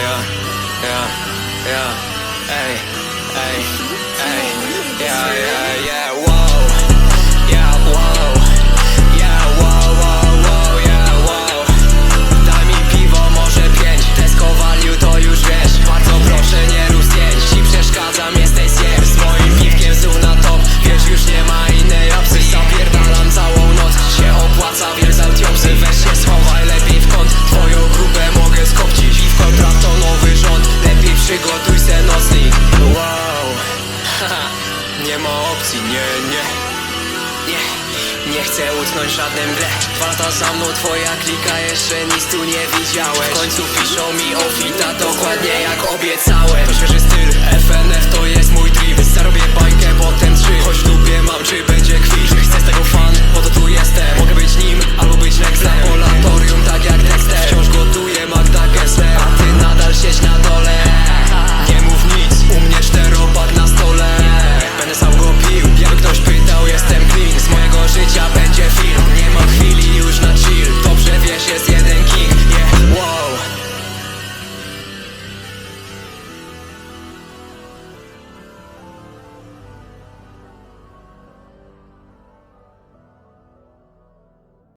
yeah, yeah, yeah, hey, hey. nie ma opcji, nie, nie. Nie, nie chcę utknąć żadnym ble. Dwa lata za mną twoja klika jeszcze nic tu nie widziałeś. W końcu piszą mi o dokładnie jak obiecałem. To świeży styl